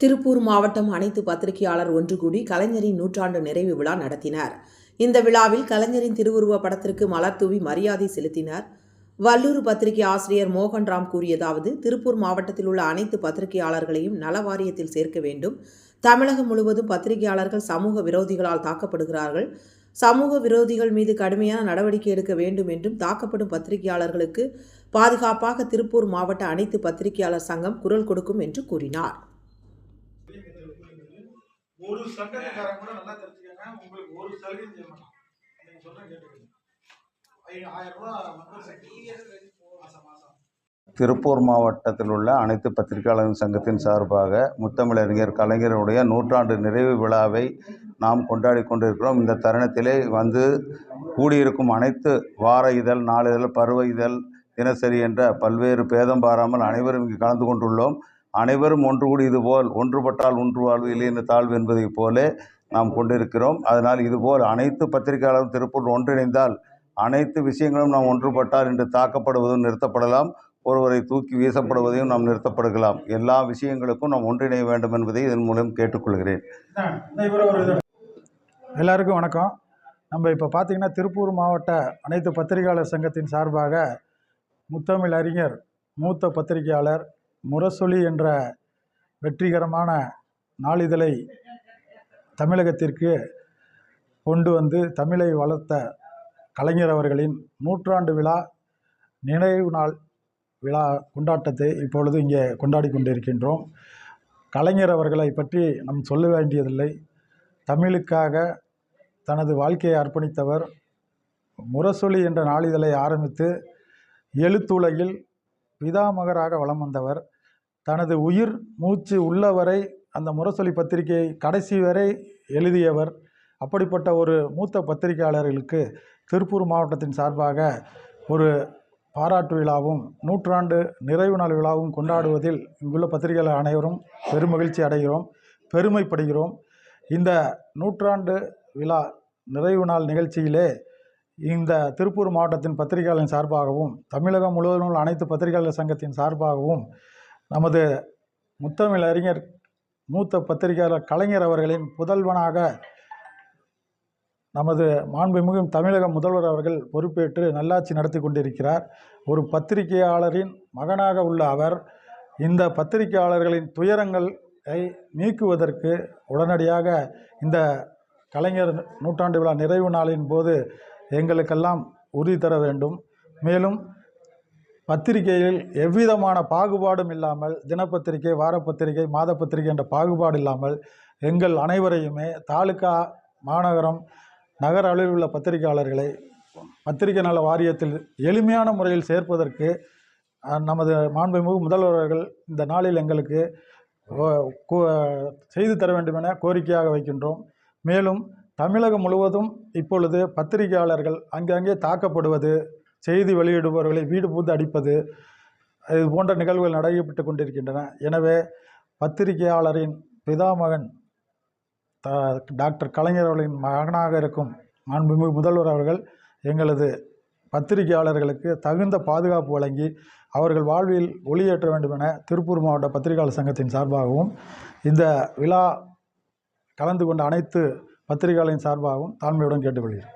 திருப்பூர் மாவட்டம் அனைத்து பத்திரிகையாளர் ஒன்று கூடி கலைஞரின் நூற்றாண்டு நிறைவு விழா நடத்தினர். இந்த விழாவில் கலைஞரின் திருவுருவ படத்திற்கு மலர் தூவி மரியாதை செலுத்தினர். வல்லூர் பத்திரிகை ஆசிரியர் மோகன்ராம் கூறியதாவது திருப்பூர் மாவட்டத்தில் உள்ள அனைத்து பத்திரிகையாளர்களையும் நல வாரியத்தில் சேர்க்க வேண்டும். தமிழகம் முழுவதும் பத்திரிகையாளர்கள் சமூக விரோதிகளால் தாக்கப்படுகிறார்கள். சமூக விரோதிகள் மீது கடுமையான நடவடிக்கை எடுக்க வேண்டும் என்றும் தாக்கப்படும் பத்திரிகையாளர்களுக்கு பாதுகாப்பாக திருப்பூர் மாவட்ட அனைத்து பத்திரிகையாளர் சங்கம் குரல் கொடுக்கும் என்று கூறினார். ஒரு சங்கத்துக்காரங்க கூட நல்லா தெரிஞ்சுக்கங்க. உங்களுக்கு ஒரு சலுகை செய்ய நீங்க சொல்ற கேட்டுக்கங்க. ஆயிரம் ரூபாய் மாசம் மாசம் திருப்பூர் மாவட்டத்தில் உள்ள அனைத்து பத்திரிகையாளர் சங்கத்தின் சார்பாக முத்தமிழறிஞர் கலைஞருடைய நூற்றாண்டு நிறைவு விழாவை நாம் கொண்டாடி கொண்டிருக்கிறோம். இந்த தருணத்திலே வந்து கூடியிருக்கும் அனைத்து வார இதழ் நாளிதழ் பருவ இதழ் தினசரி என்ற பல்வேறு பேதம் பாராமல் அனைவரும் இங்கு கலந்து கொண்டுள்ளோம். அனைவரும் ஒன்று கூடியது போல் ஒன்றுபட்டால் ஒன்று வாழ்வு இல்லைன்னு தாழ்வு என்பதைப் போல நாம் கொண்டிருக்கிறோம். அதனால் இதுபோல் அனைத்து பத்திரிகையாளரும் திருப்பூர் ஒன்றிணைந்தால் அனைத்து விஷயங்களும் நாம் ஒன்றுபட்டால் இன்று தாக்கப்படுவதும் நிறுத்தப்படலாம். ஒருவரை தூக்கி வீசப்படுவதையும் நாம் நிறுத்தப்படுகலாம். எல்லா விஷயங்களுக்கும் நாம் ஒன்றிணைய வேண்டும் என்பதை இதன் மூலம் கேட்டுக்கொள்கிறேன். எல்லாருக்கும் வணக்கம். நம்ம இப்போ பார்த்தீங்கன்னா திருப்பூர் மாவட்ட அனைத்து பத்திரிகையாளர் சங்கத்தின் சார்பாக முத்தமிழ் அறிஞர் மூத்த பத்திரிகையாளர் முரசொலி என்ற வெற்றிகரமான நாளிதழை தமிழகத்திற்கு கொண்டு வந்து தமிழை வளர்த்த கலைஞர் அவர்களின் நூற்றாண்டு விழா நினைவு நாள் விழா கொண்டாட்டத்தை இப்பொழுது இங்கே கொண்டாடி கொண்டிருக்கின்றோம். கலைஞர் அவர்களை பற்றி நாம் சொல்ல வேண்டியதில்லை. தமிழுக்காக தனது வாழ்க்கையை அர்ப்பணித்தவர் முரசொலி என்ற நாளிதழை ஆரம்பித்து எழுத்துலகில் பிதாமகராக வலம் வந்தவர் தனது உயிர் மூச்சு உள்ளவரை அந்த முரசொலி பத்திரிகை கடைசி வரை எழுதியவர். அப்படிப்பட்ட ஒரு மூத்த பத்திரிகையாளர்களுக்கு திருப்பூர் மாவட்டத்தின் சார்பாக ஒரு பாராட்டு விழாவும் நூற்றாண்டு நிறைவு நாள் விழாவும் கொண்டாடுவதில் இங்குள்ள பத்திரிகையாளர் அனைவரும் பெருமகிழ்ச்சி அடைகிறோம் பெருமைப்படுகிறோம். இந்த நூற்றாண்டு விழா நிறைவு நாள் நிகழ்ச்சியிலே இந்த திருப்பூர் மாவட்டத்தின் பத்திரிகையாளரின் சார்பாகவும் தமிழகம் முழுவதும் உள்ள அனைத்து பத்திரிகையாளர் சங்கத்தின் சார்பாகவும் நமது முத்தமிழ் அறிஞர் மூத்த பத்திரிகையாளர் கலைஞர் அவர்களின் புதல்வனாக நமது மாண்புமிகு தமிழக முதல்வர் அவர்கள் பொறுப்பேற்று நல்லாட்சி நடத்தி கொண்டிருக்கிறார். ஒரு பத்திரிகையாளரின் மகனாக உள்ள அவர் இந்த பத்திரிகையாளர்களின் துயரங்களை நீக்குவதற்கு உடனடியாக இந்த கலைஞர் நூற்றாண்டு விழா நிறைவு நாளின் போது எங்களுக்கெல்லாம் உறுதி தர வேண்டும். மேலும் பத்திரிகையில் எவ்விதமான பாகுபாடும் இல்லாமல் தினப்பத்திரிகை வாரப்பத்திரிகை மாத பத்திரிகை என்ற பாகுபாடு இல்லாமல் எங்கள் அனைவரையுமே தாலுகா மாநகரம் நகர அளவில் உள்ள பத்திரிகையாளர்களை பத்திரிகை நல வாரியத்தில் எளிமையான முறையில் சேர்ப்பதற்கு நமது மாண்புமிகு முதல்வர்கள் இந்த நாளில் எங்களுக்கு செய்து தர வேண்டும் என கோரிக்கையாக வைக்கின்றோம். மேலும் தமிழகம் முழுவதும் இப்பொழுது பத்திரிகையாளர்கள் அங்கங்கே தாக்கப்படுவது செய்தி வெளியிடுபவர்களை வீடு பூந்து அடிப்பது இது போன்ற நிகழ்வுகள் நடைபெற்று கொண்டிருக்கின்றன. எனவே பத்திரிகையாளரின் பிதாமகன் த டாக்டர் கலைஞர் அவர்களின் மகனாக இருக்கும் மாண்புமிகு முதல்வர் அவர்கள் எங்களது பத்திரிகையாளர்களுக்கு தகுந்த பாதுகாப்பு வழங்கி அவர்கள் வாழ்வில் ஒளியேற்ற வேண்டும் என திருப்பூர் மாவட்ட பத்திரிகையாளர் சங்கத்தின் சார்பாகவும் இந்த விழா கலந்து கொண்ட அனைத்து பத்திரிகையாளரின் சார்பாகவும் தாழ்மையுடன் கேட்டுக்கொள்கிறேன்.